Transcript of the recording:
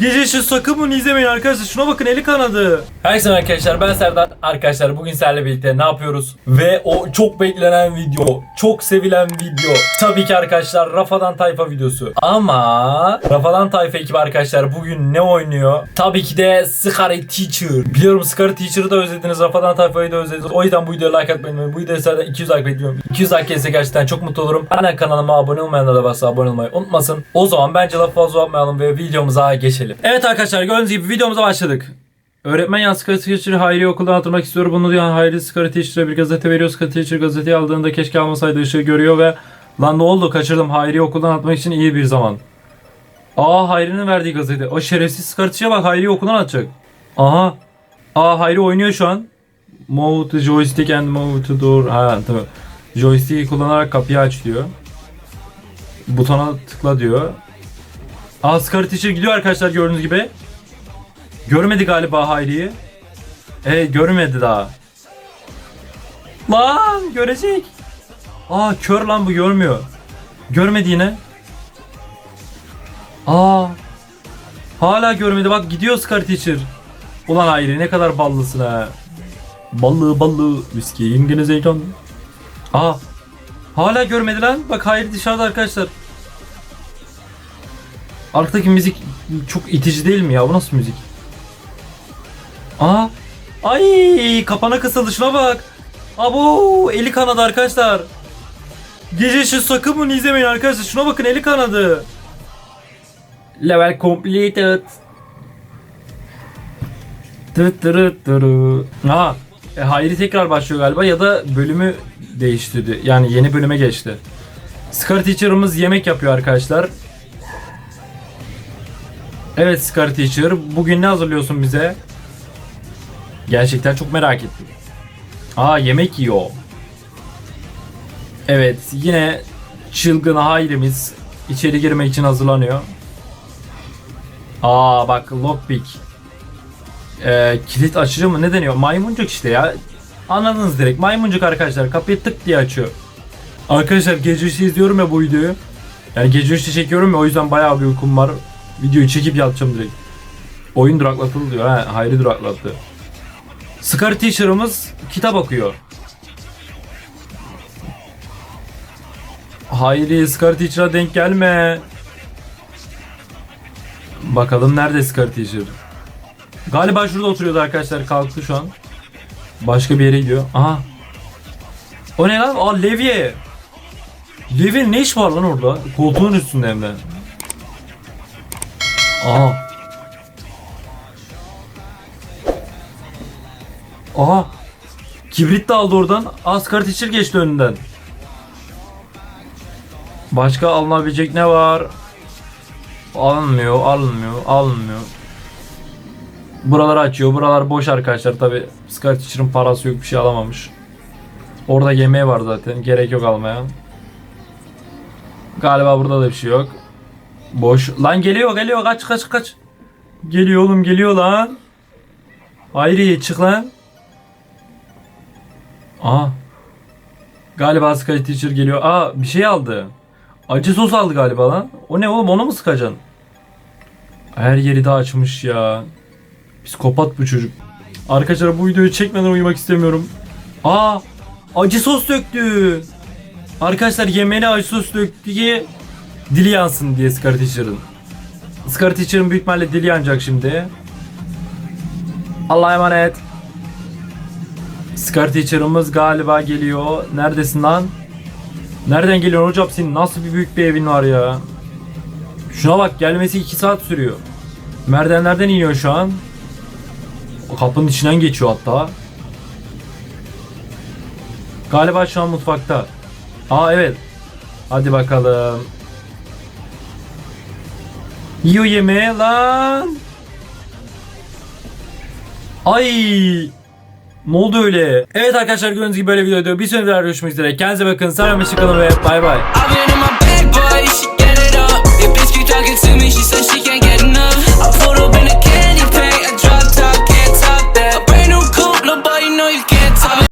Gece şu sakın bunu izlemeyin arkadaşlar. Şuna bakın eli kanadı. Herkese arkadaşlar ben Serdar. Arkadaşlar bugün sizlerle birlikte ne yapıyoruz? Ve o çok beklenen video, çok sevilen video. Tabii ki arkadaşlar Rafadan Tayfa videosu. Ama Rafadan Tayfa ekibi arkadaşlar bugün ne oynuyor? Tabii ki de Scary Teacher. Biliyorum Scary Teacher'ı da özlediniz, Rafadan Tayfa'yı da özlediniz. O yüzden bu videoya like atmayı unutmayın. Bu videoya zaten 200 like bekliyorum. 200 like gelirse gerçekten çok mutlu olurum. Hala kanalıma abone olmayanlar da varsa abone olmayı unutmasın. O zaman bence lafı fazla uzatmayalım ve videomuza geçelim. Evet arkadaşlar gördüğünüz gibi videomuza başladık. Öğretmen yan Scary Teacher'ı Hayri'ye okuldan attırmak istiyor. Bunu duyan Hayri Scary Teacher'a bir gazete veriyor. Scary Teacher gazeteyi aldığında keşke almasaydı ışığı görüyor ve Lan ne oldu kaçırdım Hayri'yi okuldan atmak için iyi bir zaman. Aa Hayri'nin verdiği gazete. O şerefsiz Teacher'a bak Hayri'yi okuldan atacak. Aha. Aa Hayri oynuyor şu an. Move the joystick and move to door. Ha tamam. Joystick'i kullanarak kapıyı aç diyor. Butona tıkla diyor. Aa Scary Teacher gidiyor arkadaşlar gördüğünüz gibi. Görmedi galiba Hayri'yi. Evet görmedi daha. Lan görecek. Aa kör lan bu görmüyor. Görmedi yine. Aa. Hala görmedi bak gidiyor Scar Teacher. Ulan Hayri ne kadar ballısın ha. Ballı ballı viski İngiliz heyecan. Aa. Hala görmedi lan. Bak Hayri dışarıda arkadaşlar. Arkadaki müzik çok itici değil mi ya? Bu nasıl müzik? Aa! Ay kapana kısıldı şuna bak. Abo eli kanadı arkadaşlar. Gece şu sakın bunu izlemeyin arkadaşlar. Şuna bakın eli kanadı. Level completed. Tırıt tırıt tırı. Ha, e, Hayri tekrar başlıyor galiba ya da bölümü değiştirdi. Yani yeni bölüme geçti. Scar Teacher'ımız yemek yapıyor arkadaşlar. Evet Scar Teacher, bugün ne hazırlıyorsun bize? Gerçekten çok merak ettim. Aa yemek yiyor. Evet yine çılgın Hayri'miz içeri girmek için hazırlanıyor. Aa bak lockpick. Ee, kilit açıcı mı ne deniyor? Maymuncuk işte ya. Anladınız direkt. Maymuncuk arkadaşlar kapıyı tık diye açıyor. Arkadaşlar gece üçte izliyorum ya bu videoyu. Yani gece üçte çekiyorum ya o yüzden bayağı bir uykum var. Videoyu çekip yatacağım direkt. Oyun duraklatıldı diyor. Ha, Hayri duraklattı. Scar Teacher'ımız kitap okuyor. Hayri Scar Teacher'a denk gelme. Bakalım nerede Scar Teacher? Galiba şurada oturuyordu arkadaşlar. Kalktı şu an. Başka bir yere gidiyor. Aha. O ne lan? Aa Levye. Levye'nin ne iş var lan orada? Koltuğun üstünde hem de. Aha. Aha. Kibrit de aldı oradan. Asgari teacher geçti önünden. Başka alınabilecek ne var? Alınmıyor, alınmıyor, alınmıyor. Buraları açıyor. Buralar boş arkadaşlar. Tabi Scar Teacher'ın parası yok bir şey alamamış. Orada yemeği var zaten. Gerek yok almaya. Galiba burada da bir şey yok. Boş. Lan geliyor geliyor kaç kaç kaç. Geliyor oğlum geliyor lan. Hayri çık lan. Aa. Galiba Sky Teacher geliyor. Aa bir şey aldı. Acı sos aldı galiba lan. O ne oğlum onu mu sıkacaksın? Her yeri de açmış ya. Psikopat bu çocuk. Arkadaşlar bu videoyu çekmeden uyumak istemiyorum. Aa acı sos döktü. Arkadaşlar yemeğine acı sos döktü ki dili yansın diye Scar Teacher'ın. Scar Teacher'ın büyük ihtimalle dili yanacak şimdi. Allah'a emanet. Scar Teacher'ımız galiba geliyor. Neredesin lan? Nereden geliyorsun hocam senin? Nasıl bir büyük bir evin var ya? Şuna bak gelmesi 2 saat sürüyor. Merdivenlerden iniyor şu an. O kapının içinden geçiyor hatta. Galiba şu an mutfakta. Aa evet. Hadi bakalım. Yiyor yemeği lan. Ay. Ne oldu öyle? Evet arkadaşlar gördüğünüz gibi böyle videoda bir sonraki videoda görüşmek üzere. Kendinize bakın. Selam ve çıkalım ve bay bay.